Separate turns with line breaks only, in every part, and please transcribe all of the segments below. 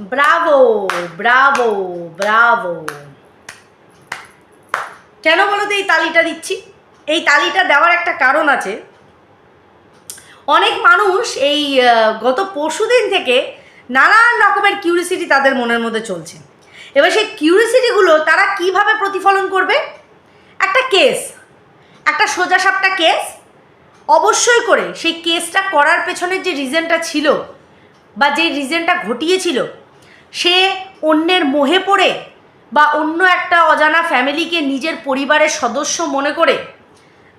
Bravo Bravo Bravo কেন বলো তো এই তালিটা দিচ্ছি? এই তালিটা দেওয়ার একটা কারণ আছে। অনেক মানুষ এই গত পরশুদিন থেকে নানান রকমের কিউরিসিটি তাদের মনের মধ্যে চলছে। এবার সেই কিউরিসিটিগুলো তারা কীভাবে প্রতিফলন করবে? একটা কেস একটা সোজাসাপটা কেস অবশ্যই করে সেই কেসটা করার পেছনের যে রিজনটা ছিল বা যে রিজনটা ঘটিয়েছিল সে অন্যের মোহে পড়ে বা অন্য একটা অজানা ফ্যামিলিকে নিজের পরিবারের সদস্য মনে করে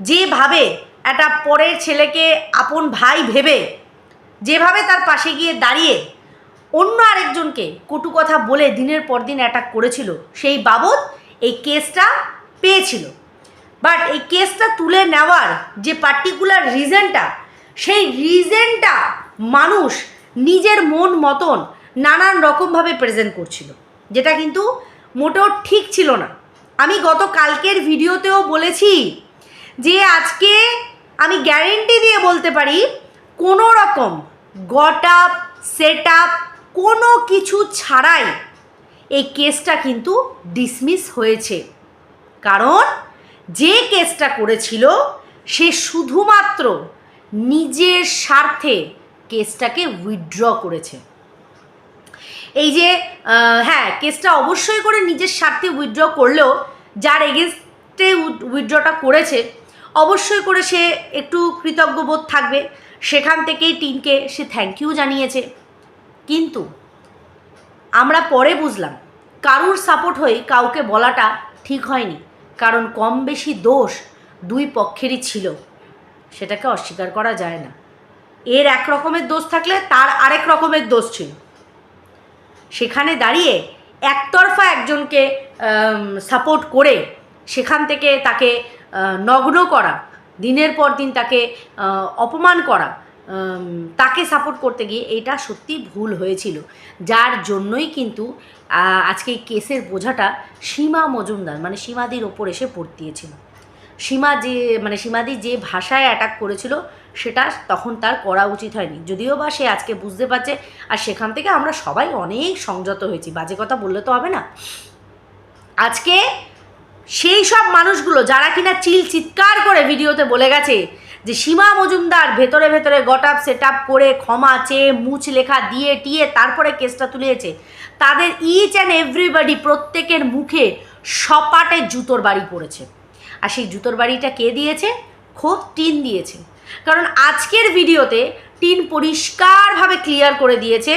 যেভাবে একটা পরের ছেলেকে আপন ভাই ভেবে যেভাবে তার পাশে গিয়ে দাঁড়িয়ে অন্য আরেকজনকে কটু কথা বলে দিনের পর দিন অ্যাটাক করেছিল, সেই বাবদ এই কেসটা পেয়েছিল। বাট এই কেসটা তুলে নেওয়ার যে পার্টিকুলার রিজনটা সেই রিজনটা মানুষ নিজের মন মতন নানান রকমভাবে প্রেজেন্ট করছিল, যেটা কিন্তু মোটেও ঠিক ছিল না। আমি গত কালকের ভিডিওতেও বলেছি যে আজকে আমি গ্যারেন্টি দিয়ে বলতে পারি কোনো রকম গট আপ সেট আপ কোনো কিছু ছাড়াই এই কেসটা কিন্তু ডিসমিস হয়েছে। কারণ যে কেসটা করেছিল, সে শুধুমাত্র নিজের স্বার্থে কেসটাকে উইথড্র করেছে। এই যে হ্যাঁ কেসটা অবশ্যই করে নিজের স্বার্থে উইথড্র করলেও যার এগেনস্টে উইথড্রটা করেছে, অবশ্যই করে সে একটু কৃতজ্ঞবোধ থাকবে। সেখান থেকেই টিনকে সে থ্যাংক ইউ জানিয়েছে। কিন্তু আমরা পরে বুঝলাম, কারুর সাপোর্ট হয়ে কাউকে বলাটা ঠিক হয়নি। কারণ কম বেশি দোষ দুই পক্ষেরই ছিল। সেটাকে অস্বীকার করা যায় না। এর এক রকমের দোষ থাকলে তার আরেক রকমের দোষ ছিল। সেখানে দাঁড়িয়ে একতরফা একজনকে সাপোর্ট করে সেখান থেকে তাকে নগ্ন করা, দিনের পর দিন তাকে অপমান করা তাকে সাপোর্ট করতে গিয়ে এটা সত্যি ভুল হয়েছিল। যার জন্যই কিন্তু আজকে এই কেসের বোঝাটা সীমা মজুমদার মানে সীমাদির ওপর এসে পড়তিয়েছিল সীমা যে মানে সীমাদি যে ভাষায় অ্যাটাক করেছিল, সেটা তখন তার করা উচিত হয়নি। যদিও বা সে আজকে বুঝতে পারছে, আর সেখান থেকে আমরা সবাই অনেক সংযত হয়েছি, বাজে কথা বললে তো হবে না। আজকে সেই সব মানুষগুলো যারা কিনা চিল চিৎকার করে ভিডিওতে বলে গেছে যে সীমা মজুমদার ভেতরে ভেতরে গট আপ সেট আপ করে ক্ষমা চেয়ে মুছ লেখা, দিয়ে টিয়ে, তারপরে কেসটা তুলিয়েছে, তাদের ইচ অ্যান্ড এভরিবডি প্রত্যেকের মুখে সপাটে জুতোর বাড়ি পড়েছে। আর সেই জুতোর বাড়িটা কে দিয়েছে? খোদ টিন দিয়েছে। কারণ আজকের ভিডিওতে টিন পরিষ্কারভাবে ক্লিয়ার করে দিয়েছে।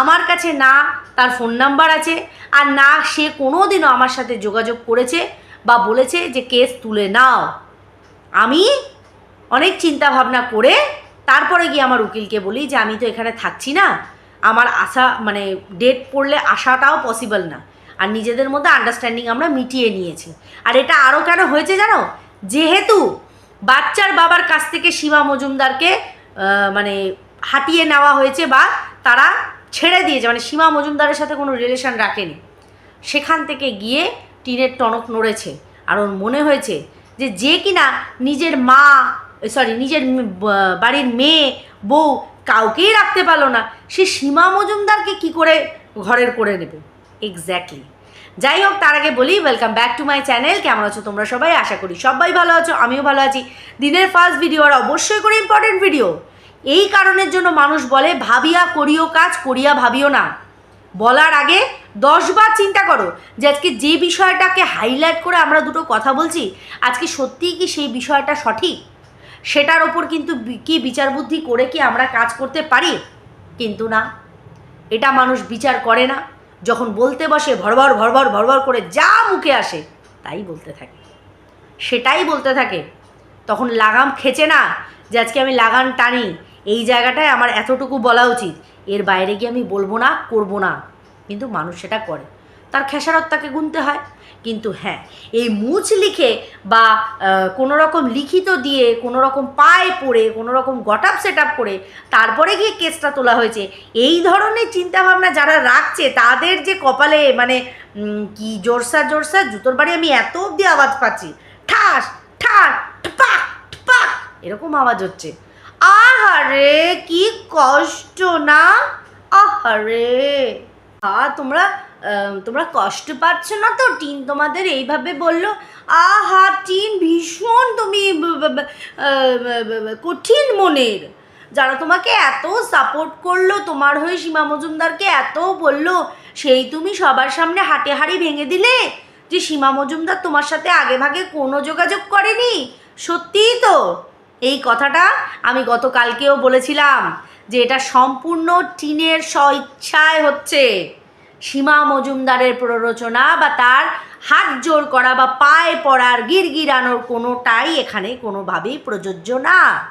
আমার কাছে না, তার ফোন নাম্বার আছে। আর না, সে কোনো দিনও আমার সাথে যোগাযোগ করেছে বা বলেছে যে কেস তুলে নাও। আমি অনেক চিন্তা ভাবনা করে তারপরে গিয়ে আমার উকিলকে বলি যে, আমি তো এখানে থাকছি না। আমার আশা মানে ডেট পড়লে আসাটাও পসিবল না। আর নিজেদের মধ্যে আন্ডারস্ট্যান্ডিং আমরা মিটিয়ে নিয়েছি। আর এটা আরও কেন হয়েছে জানো? যেহেতু বাচ্চার বাবার কাছ থেকে সীমা মজুমদারকে মানে হাঁটিয়ে নেওয়া হয়েছে বা তারা ছেড়ে দিয়েছে মানে সীমা মজুমদারের সাথে কোনো রিলেশন রাখেনি, সেখান থেকে গিয়ে টিনের টনক নড়েছে। আর ওর মনে হয়েছে যে যে কিনা নিজের মা সরি নিজের বাড়ির মেয়ে, বউ কাউকেই রাখতে পারল না, সে সীমা মজুমদারকে কি করে ঘরের করে নেবে? এক্স্যাক্টলি যাই হোক, তার আগে বলি welcome back to my channel কেমন আছো তোমরা সবাই? আশা করি সবাই ভালো আছো, আমিও ভালো আছি। দিনের ফার্স্ট ভিডিও আর অবশ্যই করে ইম্পর্টেন্ট ভিডিও এই কারণের জন্য মানুষ বলে, ভাবিয়া করিও কাজ, করিয়া ভাবিও না। বলার আগে দশবার চিন্তা করো যে আজকে যে বিষয়টাকে হাইলাইট করে আমরা দুটো কথা বলছি, আজকে সত্যিই কি সেই বিষয়টা সঠিক? সেটার ওপর কিন্তু কি বিচার বুদ্ধি করে কি আমরা কাজ করতে পারি? কিন্তু না। এটা মানুষ বিচার করে না। যখন বলতে বসে ভরভর ভরভর ভরভর করে যা মুখে আসে, তাই বলতে থাকে। সেটাই বলতে থাকে। তখন লাগাম খেচে না যে আজকে আমি লাগাম টানি, এই জায়গাটায় আমার এতটুকু বলা উচিত। এর বাইরে গিয়ে আমি বলব না, করব না। কিন্তু মানুষ সেটা করে। তার খেসারত তাকে গুনতে হয়। কিন্তু হ্যাঁ এই মুছ লিখে বা কোনো রকম লিখিত দিয়ে কোনো রকম পায়ে পড়ে কোনো রকম গট আপ সেট করে তারপরে গিয়ে কেসটা তোলা হয়েছে। এই ধরনের চিন্তাভাবনা যারা রাখছে, তাদের যে কপালে মানে কি জোরসা জোরসা, জুতোর বাড়ি আমি এত অবধি আওয়াজ পাচ্ছি। ঠাস ঠাস ঠপাক ঠপাক এরকম আওয়াজ হচ্ছে। আহারে, কি কষ্ট না? আহারে। আ তোমরা তোমরা কষ্ট পাচ্ছ না তো? টিন তোমাদের এইভাবে বলল, আহা, টিন ভীষণ তুমি কঠিন মনের। যারা তোমাকে এত সাপোর্ট করল, তোমার হয়ে সীমা মজুমদারকে এত বলল, সেই তুমি সবার সামনে হাটে হাড়ি ভেঙে দিলে? যে সীমা মজুমদার তোমার সাথে আগে ভাগে কোনো যোগাযোগ করেনি? সত্যিই তো। এই কথাটা আমি গতকালকেও বলেছিলাম যে এটা সম্পূর্ণ টিনের স্বইচ্ছায় হচ্ছে। সীমা মজুমদারের প্ররোচনা বা তার হাত জোর করা বা পায়ে পড়ার গিরগিরানোর কোনোটাই এখানে কোনোভাবেই প্রযোজ্য না।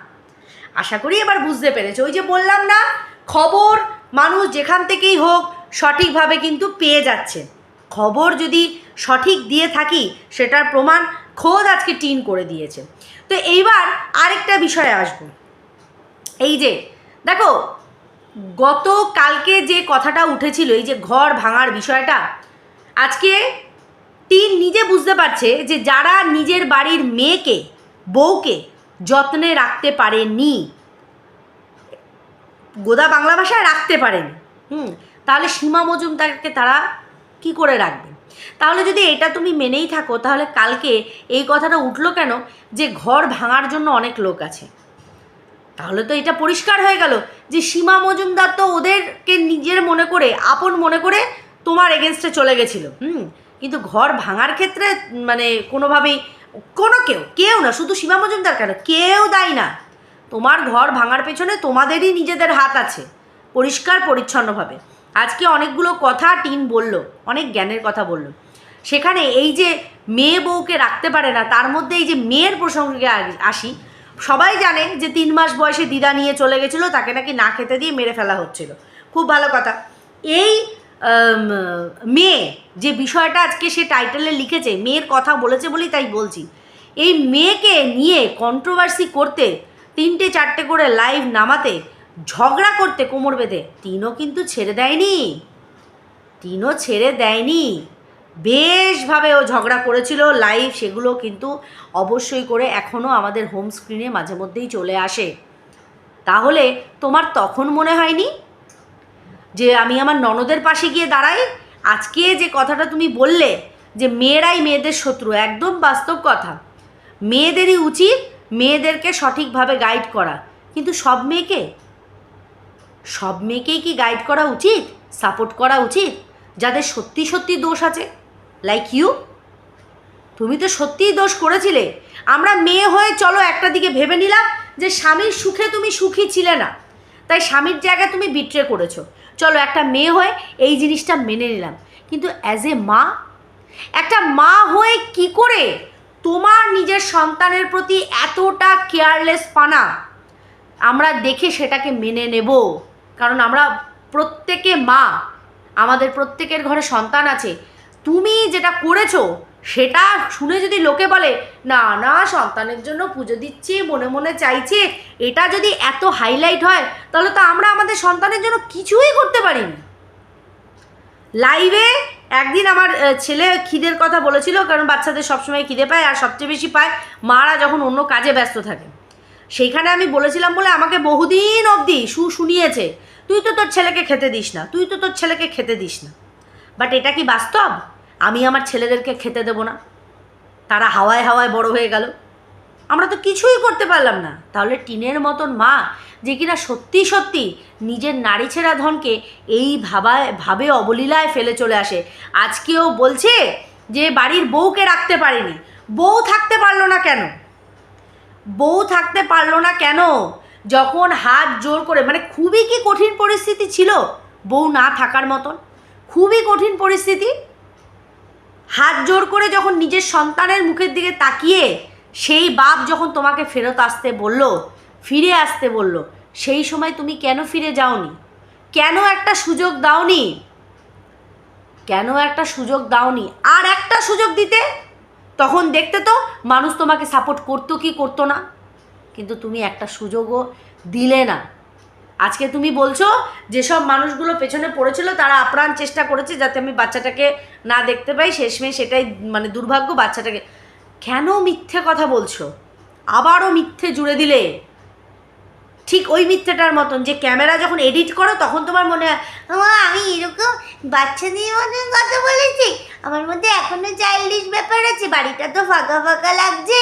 আশা করি এবার বুঝতে পেরেছ। ওই যে বললাম না, খবর মানুষ যেখান থেকেই হোক সঠিকভাবে কিন্তু পেয়ে যাচ্ছে। খবর যদি সঠিক দিয়ে থাকি, সেটার প্রমাণ খোদ আজকে টিন করে দিয়েছে। তো এইবার আরেকটা বিষয়ে আসব। এই যে, দেখো গত কালকে যে কথাটা উঠেছিল, এই যে ঘর ভাঙার বিষয়টা, আজকে টিন নিজে বুঝতে পারছে যে যারা নিজের বাড়ির মেয়েকে, বউকে যত্নে রাখতে পারেনি, গোদা বাংলা ভাষায় রাখতে পারেনি, হুম, তাহলে সীমা মজুমদারকে তারা কি করে রাখবে? তাহলে যদি এটা তুমি মেনেই থাকো, তাহলে কালকে এই কথাটা উঠল কেন যে ঘর ভাঙার জন্য অনেক লোক আছে? তাহলে তো এটা পরিষ্কার হয়ে গেল যে সীমা মজুমদার তো ওদেরকে নিজের মনে করে, আপন মনে করে তোমার এগেনস্টে চলে গেছিল। হুম? কিন্তু ঘর ভাঙার ক্ষেত্রে মানে কোনোভাবেই, কোনো কেউ কেউ না, শুধু সীমা মজুমদার কেন? কেউ দায়ী না। তোমার ঘর ভাঙার পেছনে তোমাদেরই নিজেদের হাত আছে, পরিষ্কার পরিচ্ছন্নভাবে। আজকে অনেকগুলো কথা টিন বলল, অনেক জ্ঞানের কথা বলল। সেখানে এই যে মেয়ে বউকে রাখতে পারে না, তার মধ্যে এই যে মেয়ের প্রসঙ্গে আসি সবাই জানে যে তিন মাস বয়সে দিদা নিয়ে চলে গেছিল, তাকে নাকি না খেতে দিয়ে মেরে ফেলা হচ্ছিল। খুব ভালো কথা। এই মেয়ে যে বিষয়টা আজকে সে টাইটেলে লিখেছে, মেয়ের কথা বলেছে বলেই তাই বলছি। এই মেয়েকে নিয়ে কন্ট্রোভার্সি করতে, তিনটে চারটে করে লাইভ নামাতে, ঝগড়া করতে কোমর বেঁধে, তিনও কিন্তু ছেড়ে দেয়নি। তিনও ছেড়ে দেয়নি। বেশভাবে ও ঝগড়া করেছিল লাইভ সেগুলো কিন্তু অবশ্যই করে এখনও আমাদের হোম স্ক্রিনে মাঝে মধ্যেই চলে আসে। তাহলে তোমার তখন মনে হয়নি যে আমি আমার ননদের পাশে গিয়ে দাঁড়াই? আজকে যে কথাটা তুমি বললে যে মেয়েরাই মেয়েদের শত্রু, একদম বাস্তব কথা। মেয়েদেরই উচিত মেয়েদেরকে সঠিকভাবে গাইড করা। কিন্তু সব মেয়েকে? সব মেয়েকেই কি গাইড করা উচিত? সাপোর্ট করা উচিত? যাদের সত্যি সত্যি দোষ আছে? লাইক ইউ তুমি তো সত্যিই দোষ করেছিলে। আমরা মেয়ে হয়ে চলো একটা দিকে ভেবে নিলাম যে স্বামীর সুখে তুমি সুখী ছিলে না। তাই স্বামীর জায়গায় তুমি বিট্রে করেছ। চলো একটা মেয়ে হয়ে এই জিনিসটা মেনে নিলাম। কিন্তু অ্যাজ এ মা, একটা মা হয়ে কি করে তোমার নিজের সন্তানের প্রতি এতটা কেয়ারলেস পানা? আমরা দেখে সেটাকে মেনে নেব। কারণ আমরা প্রত্যেকে মা। আমাদের প্রত্যেকের ঘরে সন্তান আছে। তুমি যেটা করেছ, সেটা শুনে যদি লোকে বলে, না না, সন্তানের জন্য পুজো দিচ্ছি, মনে মনে চাইছে, এটা যদি এত হাইলাইট হয়, তাহলে তো আমরা আমাদের সন্তানের জন্য কিছুই করতে পারিনি। লাইভে একদিন আমার ছেলে খিদের কথা বলেছিল, কারণ বাচ্চাদের সবসময় খিদে পায় আর সবচেয়ে বেশি পায় মারা যখন অন্য কাজে ব্যস্ত থাকে। সেইখানে আমি বলেছিলাম বলে আমাকে বহুদিন অবধি সু, শুনিয়েছে, তুই তো তোর ছেলেকে খেতে দিস না, তুই তো তোর ছেলেকে খেতে দিস না। বাট এটা কি বাস্তব? আমি আমার ছেলেদেরকে খেতে দেবো না। তারা হাওয়ায় হাওয়ায় বড় হয়ে গেল। আমরা তো কিছুই করতে পারলাম না। তাহলে টিনের মতন মা, যে কিনা সত্যি সত্যি নিজের নারী ছেঁড়া ধনকে এই ভাবায়, ভাবে অবলীলায় ফেলে চলে আসে। আজকেও বলছে যে বাড়ির বউকে রাখতে পারেনি। বউ থাকতে পারল না কেন? বউ থাকতে পারল না কেন? যখন হাত জোর করে মানে খুবই কি কঠিন পরিস্থিতি ছিল, বউ না থাকার মতন। খুবই কঠিন পরিস্থিতি। হাত জোর করে যখন নিজের সন্তানের মুখের দিকে তাকিয়ে সেই বাপ যখন তোমাকে ফেরত আসতে বলল, ফিরে আসতে বলল, সেই সময় তুমি কেন ফিরে যাওনি? কেন একটা সুযোগ দাওনি? কেন একটা সুযোগ দাওনি? আর একটা সুযোগ দিতে? তখন দেখতে তো মানুষ তোমাকে সাপোর্ট করতো কি করতো না। কিন্তু তুমি একটা সুযোগও দিলে না। আজকে তুমি বলছো যেসব মানুষগুলো পেছনে পড়েছিল তারা আপ্রাণ চেষ্টা করেছে যাতে আমি বাচ্চাটাকে না দেখতে পাই। শেষমেশ সেটাই মানে দুর্ভাগ্য বাচ্চাটাকে। কেন মিথ্যে কথা বলছো? আবারও মিথ্যে জুড়ে দিলে। ঠিক ওই মিথ্যেটার মতন যে ক্যামেরা যখন এডিট করো তখন তোমার মনে হয় "ও, আমি এরকম
বাচ্চা নিয়ে মতন কথা বলেছি। আমার মধ্যে এখনও চাইল্ডিশ ব্যাপার আছে বাড়িটা তো ফাঁকা ফাঁকা লাগছে।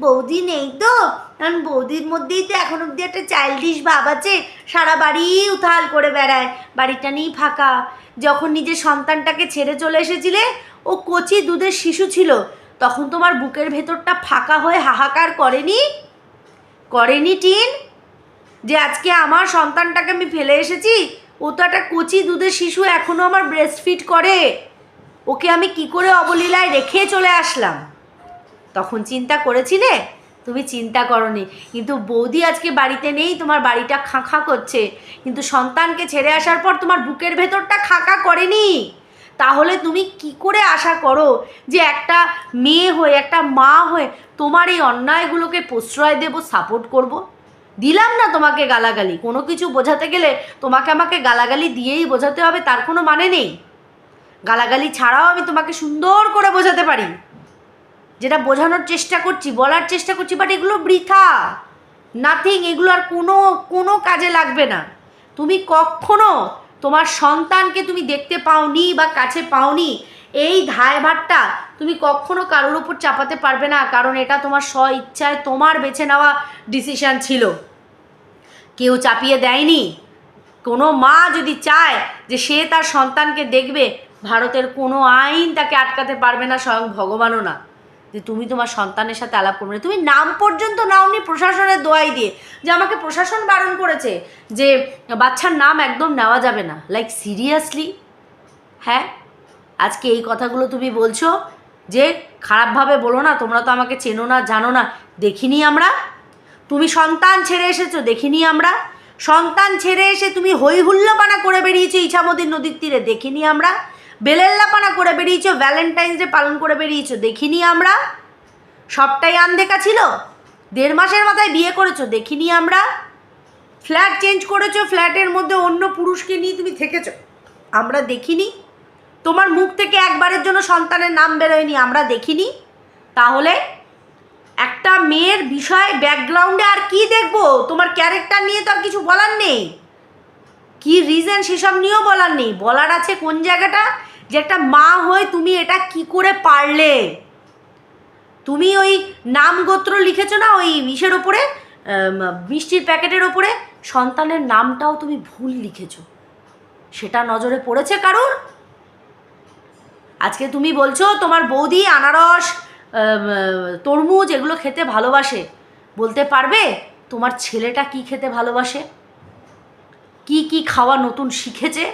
বৌদি নেই তো? কারণ বৌদির মধ্যেই তো এখন অব্দি একটা চাইল্ডিশ ভাব আছে। সারা বাড়ি উথাল করে বেড়ায়। বাড়িটা নেই ফাঁকা। যখন নিজের সন্তানটাকে ছেড়ে চলে এসেছিলে, ও কচি দুধের শিশু ছিল। তখন তোমার বুকের ভেতরটা ফাঁকা হয়ে হাহাকার করেনি? করেনি টিন? যে আজকে আমার সন্তানটাকে আমি ফেলে এসেছি, ও তো একটা কচি দুধের শিশু এখনও আমার ব্রেস্ট ফিট করে। ওকে আমি কি করে অবলীলায় রেখে চলে আসলাম? তখন চিন্তা করেছিলে? তুমি চিন্তা করনি। কিন্তু বৌদি আজকে বাড়িতে নেই, তোমার বাড়িটা খাঁখা করছে। কিন্তু সন্তানকে ছেড়ে আসার পর তোমার বুকের ভেতরটা খাঁকা করেনি। তাহলে তুমি কি করে আশা করো যে একটা মেয়ে হয়ে, একটা মা হয়ে তোমার এই অন্যায়গুলোকে প্রশ্রয় দেব, সাপোর্ট করব। দিলাম না তোমাকে গালাগালি। কোনো কিছু বোঝাতে গেলে তোমাকে আমাকে গালাগালি দিয়েই বোঝাতে হবে, তার কোনো মানে নেই। গালাগালি ছাড়াও আমি তোমাকে সুন্দর করে বোঝাতে পারি। যেটা বোঝানোর চেষ্টা করছি, বলার চেষ্টা করছি বাট এগুলো বৃথা। নাথিং এগুলো আর কোনো কোনো কাজে লাগবে না। তুমি কখনো তোমার সন্তানকে তুমি দেখতে পাওনি বা কাছে পাওনি, এই দায়ভারটা তুমি কখনো কারোর উপর চাপাতে পারবে না, কারণ এটা তোমার স্ব ইচ্ছায় তোমার বেছে নেওয়া ডিসিশন ছিল। কেউ চাপিয়ে দেয়নি। কোনো মা যদি চায় যে সে তার সন্তানকে দেখবে, ভারতের কোনো আইন তাকে আটকাতে পারবে না, স্বয়ং ভগবানও না। যে তুমি তোমার সন্তানের সাথে আলাপ করবে না। তুমি নাম পর্যন্ত নাওনি প্রশাসনের দোয়াই দিয়ে যে আমাকে প্রশাসন বারণ করেছে যে বাচ্চার নাম একদম নেওয়া যাবে না। লাইক সিরিয়াসলি হ্যাঁ? আজকে এই কথাগুলো তুমি বলছো যে খারাপভাবে বলো না, তোমরা তো আমাকে চেনো না, জানো না। দেখিনি আমরা? তুমি সন্তান ছেড়ে এসেছ, দেখিনি আমরা? সন্তান ছেড়ে এসে তুমি হুল্লোপানা করে বেরিয়েছো ইছামতির নদীর তীরে, দেখিনি আমরা? বেলেল্লাপানা করে বেরিয়েছো ভ্যালেন্টাইন্স ডে পালন করে বেরিয়েছো, দেখিনি আমরা? সবটাই আনদেখা ছিল? দেড় মাসের মাথায় বিয়ে করেছ, দেখিনি আমরা? ফ্ল্যাট চেঞ্জ করেছ ফ্ল্যাটের মধ্যে অন্য পুরুষকে নিয়ে তুমি থেকেছো, আমরা দেখিনি? তোমার মুখ থেকে একবারের জন্য সন্তানের নাম বেরোয়নি, আমরা দেখিনি? তাহলে একটা মেয়ের বিষয় ব্যাকগ্রাউন্ডে আর কি দেখব? তোমার ক্যারেক্টার নিয়ে তো আর কিছু বলার নেই। কি রিজন সেসব নিয়েও বলার নেই? বলার আছে কোন জায়গাটা? যে একটা মা হয়ে তুমি এটা কি করে পারলে? তুমি ওই নাম গোত্র লিখেছো না, ওই ইসের ওপরে? মিষ্টির প্যাকেটের ওপরে? সন্তানের নামটাও তুমি ভুল লিখেছো। সেটা নজরে পড়েছে কারুর? আজকে তুমি বলছো, তোমার বৌদি আনারস তরমুজ এগুলো খেতে ভালোবাসে। বলতে পারবে তোমার ছেলেটা কি খেতে ভালোবাসে? কি কি খাওয়া নতুন শিখেছে?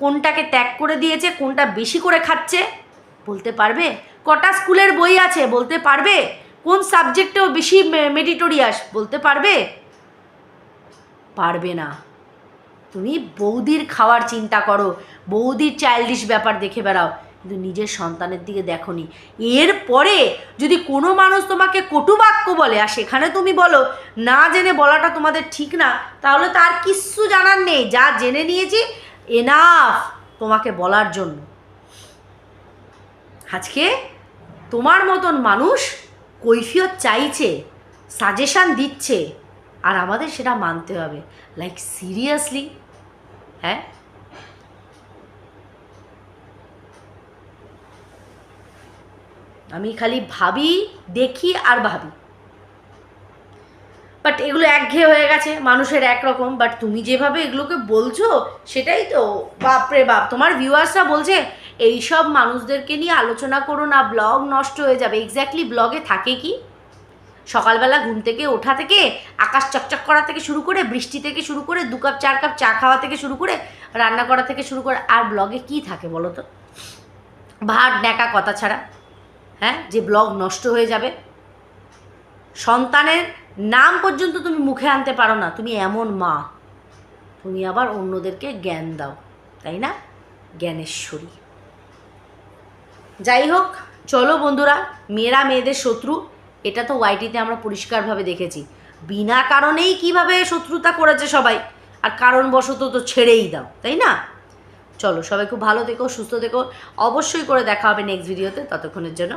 কোনটাকে ত্যাগ করে দিয়েছে, কোনটা বেশি করে খাচ্ছে, বলতে পারবে? কটা স্কুলের বই আছে, বলতে পারবে? কোন সাবজেক্টেও বেশি মেডিটোরিয়াস, বলতে পারবে? পারবে না। তুমি বৌদির খাওয়ার চিন্তা করো, বৌদির চাইল্ডিশ ব্যাপার দেখে বেড়াও, কিন্তু নিজের সন্তানের দিকে দেখনি এরপরে যদি কোনো মানুষ তোমাকে কটু বাক্য বলে, আর সেখানে তুমি বলো, না জেনে বলাটা তোমাদের ঠিক না, তাহলে তার কিচ্ছু জানার নেই। যা জেনে নিয়েছি এনাফ তোমাকে বলার জন্য। আজকে তোমার মতন মানুষ কৈফিয়ত চাইছে সাজেশান দিচ্ছে, আর আমাদের সেটা মানতে হবে। লাইক সিরিয়াসলি হ্যাঁ? আমি খালি ভাবি, দেখি আর ভাবি। বাট এগুলো একঘেয়ে হয়ে গেছে, মানুষের একরকম। বাট তুমি যেভাবে এগুলোকে বলছো, সেটাই তো বাপরে বাপ। তোমার ভিউয়ার্সরা বলছে, এইসব মানুষদেরকে নিয়ে আলোচনা করো না, ব্লগ নষ্ট হয়ে যাবে। এক্স্যাক্টলি ব্লগে থাকে কি? সকালবেলা ঘুম থেকে ওঠা থেকে, আকাশ চকচক করা থেকে শুরু করে, বৃষ্টি থেকে শুরু করে, দু কাপ, চার কাপ চা খাওয়া থেকে শুরু করে, রান্না করা থেকে শুরু করে, আর ব্লগে কি থাকে বলো তো? ভাট ন্যাকা কথা ছাড়া হ্যাঁ? যে ব্লগ নষ্ট হয়ে যাবে। সন্তানের নাম পর্যন্ত তুমি মুখে আনতে পারো না, তুমি এমন মা। তুমি আবার অন্যদেরকে জ্ঞান দাও, তাই না? জ্ঞানেশ্বরী। যাই হোক, চলো বন্ধুরা, মেয়েরা মেয়েদের শত্রু, এটা তো ওয়াইটিতে আমরা পরিষ্কারভাবে দেখেছি। বিনা কারণেই কীভাবে শত্রুতা করেছে সবাই, আর কারণবশত তো ছেড়েই দাও, তাই না? চলো সবাই খুব ভালো দেখো সুস্থ থেকো। অবশ্যই করে দেখা হবে নেক্সট ভিডিওতে ততক্ষণের জন্য।